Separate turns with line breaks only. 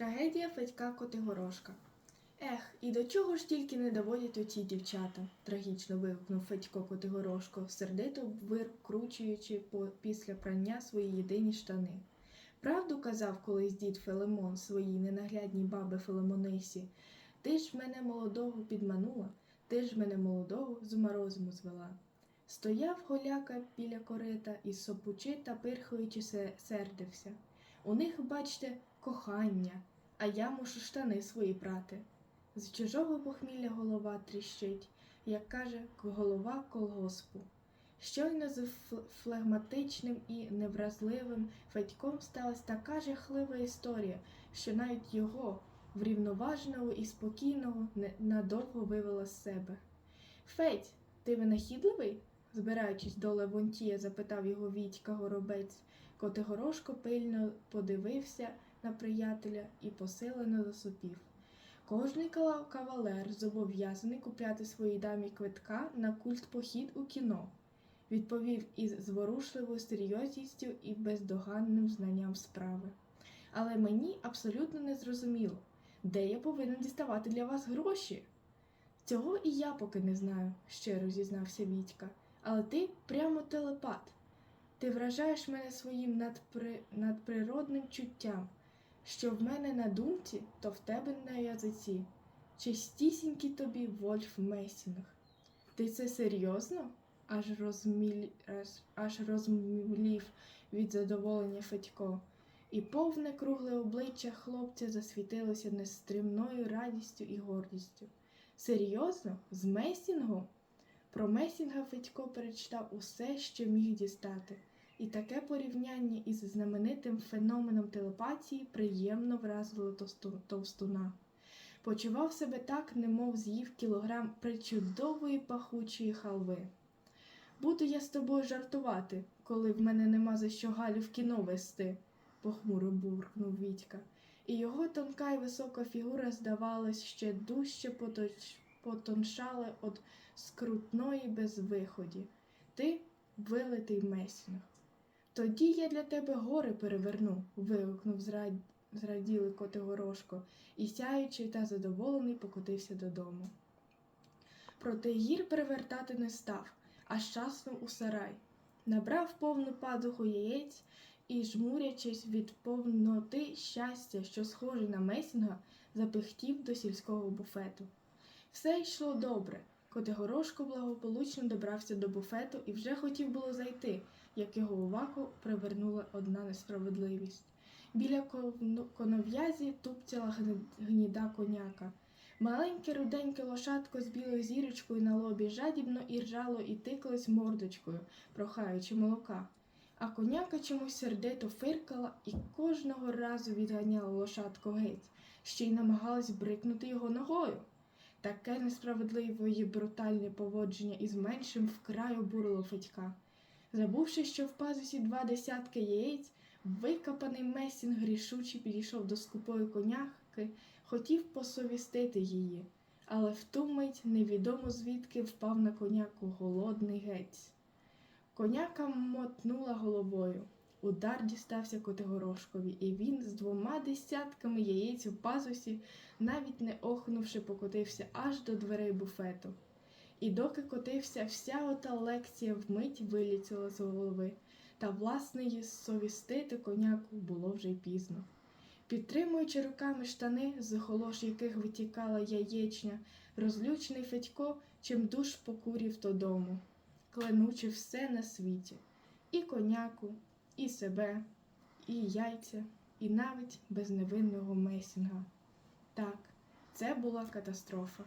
Трагедія Федька Котигорошка. Ех, і до чого ж тільки не доводять оці дівчата, трагічно вигукнув Федько Котигорошко, сердито викручуючи після прання свої єдині штани. Правду казав колись дід Филимон своїй ненаглядній баби Филимонисі. Ти ж мене молодого підманула, ти ж мене молодого з морозуму звела. Стояв голяка біля корита і сопучи та пирхаючи сердився. У них, бачте, кохання, а я мушу штани свої прати. З чужого похмілля голова тріщить, як каже голова колгоспу. Щойно з флегматичним і невразливим Федьком сталася така жахлива історія, що навіть його, врівноваженого і спокійного, надовго вивела з себе. Федь, ти винахідливий? збираючись до Левонтія, запитав його Вітька Горобець. Котигорошко пильно подивився на приятеля і посилено засопів. Кожний кавалер зобов'язаний купляти своїй дамі квитка на культпохід у кіно, відповів із зворушливою серйозністю і бездоганним знанням справи. Але мені абсолютно не зрозуміло, де я повинен діставати для вас гроші. Цього і я поки не знаю, щиро зізнався Вітька. Але ти прямо телепат. Ти вражаєш мене своїм надпри... надприродним чуттям. Що в мене на думці, то в тебе на язиці. Чистісінький тобі Вольф Месінг. Ти це серйозно? аж розміль... аж... розмлів від задоволення Федько. І повне кругле обличчя хлопця засвітилося нестримною радістю і гордістю. Серйозно? З Месінгом? Про Месінга Федько перечитав усе, що міг дістати, і таке порівняння із знаменитим феноменом телепатії приємно вразило товстуна. Почував себе так, немов з'їв кілограм причудової пахучої халви. Буду я з тобою жартувати, коли в мене нема за що Галю в кіно вести, похмуро буркнув Вітька, і його тонка й висока фігура, здавалось, ще дужче поточ... потоншала від скрутної безвиході. Ти вилитий месінг. Тоді я для тебе гори переверну, вигукнув зрад... зраділий Котигорошко, і сяючий та задоволений покотився додому. Проте гір перевертати не став, а часом у сарай. Набрав повну падуху яєць і, жмурячись від повноти щастя, що схожий на месінга, запихтів до сільського буфету. Все йшло добре. Котигорошко благополучно добрався до буфету і вже хотів було зайти, як його увагу привернула одна несправедливість. Біля конов'язі тупцяла гніда коняка. Маленьке руденьке лошадко з білою зірочкою на лобі жадібно іржало і тикалось мордочкою, прохаючи молока. А коняка чомусь сердито фиркала і кожного разу відганяла лошадко геть, ще й намагалась брикнути його ногою. Таке несправедливе і брутальне поводження із меншим вкрай обурило Федька. Забувши, що в пазусі два десятки яєць, викопаний месінг рішуче підійшов до скупої коняки, хотів посовістити її, але в ту мить невідомо звідки впав на коняку голодний гець. Коняка мотнула головою. Удар дістався Котигорошкові, і він з двома десятками яєць у пазусі, навіть не охнувши, покотився аж до дверей буфету. І доки котився, вся ота лекція вмить вилітіла з голови, та власне її совістити коняку було вже й пізно. Підтримуючи руками штани, з холош яких витікала яєчня, розлючений Федько чимдуж покурів додому, кленучи все на світі і коняку, і себе, і яйця, і навіть безневинного месінга. Так, це була катастрофа.